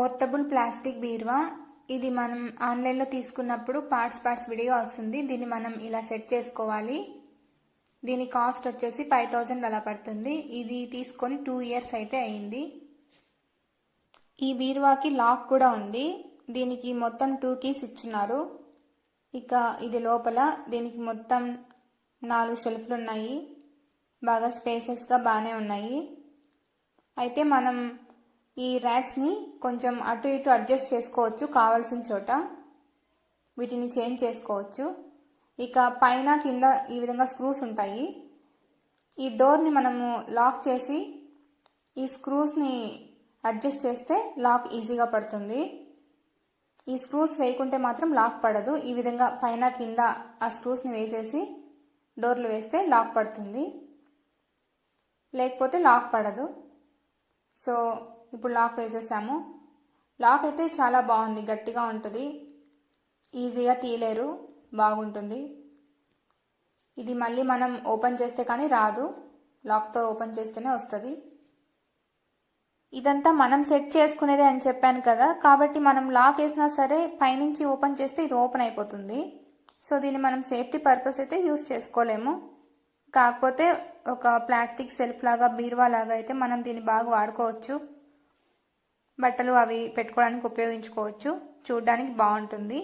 Portable plastic బీరువా? ఇది మనం ఆన్లైన్లో తీసుకున్నప్పుడు పార్ట్స్ పార్ట్స్ విడిగా వస్తుంది. దీన్ని మనం ఇలా సెట్ చేసుకోవాలి. దీని కాస్ట్ వచ్చేసి ఫైవ్ థౌజండ్ అలా పడుతుంది. ఇది తీసుకొని టూ ఇయర్స్ అయితే అయింది. ఈ బీరువాకి లాక్ కూడా ఉంది. దీనికి మొత్తం టూ కీస్ ఇచ్చున్నారు. ఇక ఇది లోపల దీనికి మొత్తం నాలుగు షెల్ఫ్లు ఉన్నాయి. బాగా స్పేషియస్గా బాగానే ఉన్నాయి. అయితే మనం ఈ ర్యాక్స్ని కొంచెం అటు ఇటు అడ్జస్ట్ చేసుకోవచ్చు కావాల్సిన చోట. వీటిని చేంజ్ చేసుకోవచ్చు. ఇక పైన కింద ఈ విధంగా స్క్రూస్ ఉంటాయి. ఈ డోర్ని మనము లాక్ చేసి ఈ స్క్రూస్ని అడ్జస్ట్ చేస్తే లాక్ ఈజీగా పడుతుంది. ఈ స్క్రూస్ వేయకుంటే మాత్రం లాక్ పడదు. ఈ విధంగా పైన కింద ఆ స్క్రూస్ని వేసేసి డోర్లు వేస్తే లాక్ పడుతుంది. లేకపోతే లాక్ పడదు. సో ఇప్పుడు లాక్ వేసేసాము. లాక్ అయితే చాలా బాగుంది గట్టిగా ఉంటుంది. ఈజీగా తీయలేరు బాగుంటుంది. ఇది మళ్ళీ మనం ఓపెన్ చేస్తే కానీ రాదు. లాక్తో ఓపెన్ చేస్తేనే వస్తుంది. ఇదంతా మనం సెట్ చేసుకునేదే అని చెప్పాను కదా కాబట్టి మనం లాక్ వేసినా సరే పైనుంచి ఓపెన్ చేస్తే ఇది ఓపెన్ అయిపోతుంది. సో దీన్ని మనం సేఫ్టీ పర్పస్ అయితే యూస్ చేసుకోలేము. కాకపోతే ఒక ప్లాస్టిక్ సెల్ఫ్ లాగా బీరువా లాగా అయితే మనం దీన్ని బాగా వాడుకోవచ్చు. బట్టలు అవి పెట్టుకోవడానికి ఉపయోగించుకోవచ్చు. చూడడానికి బాగుంటుంది.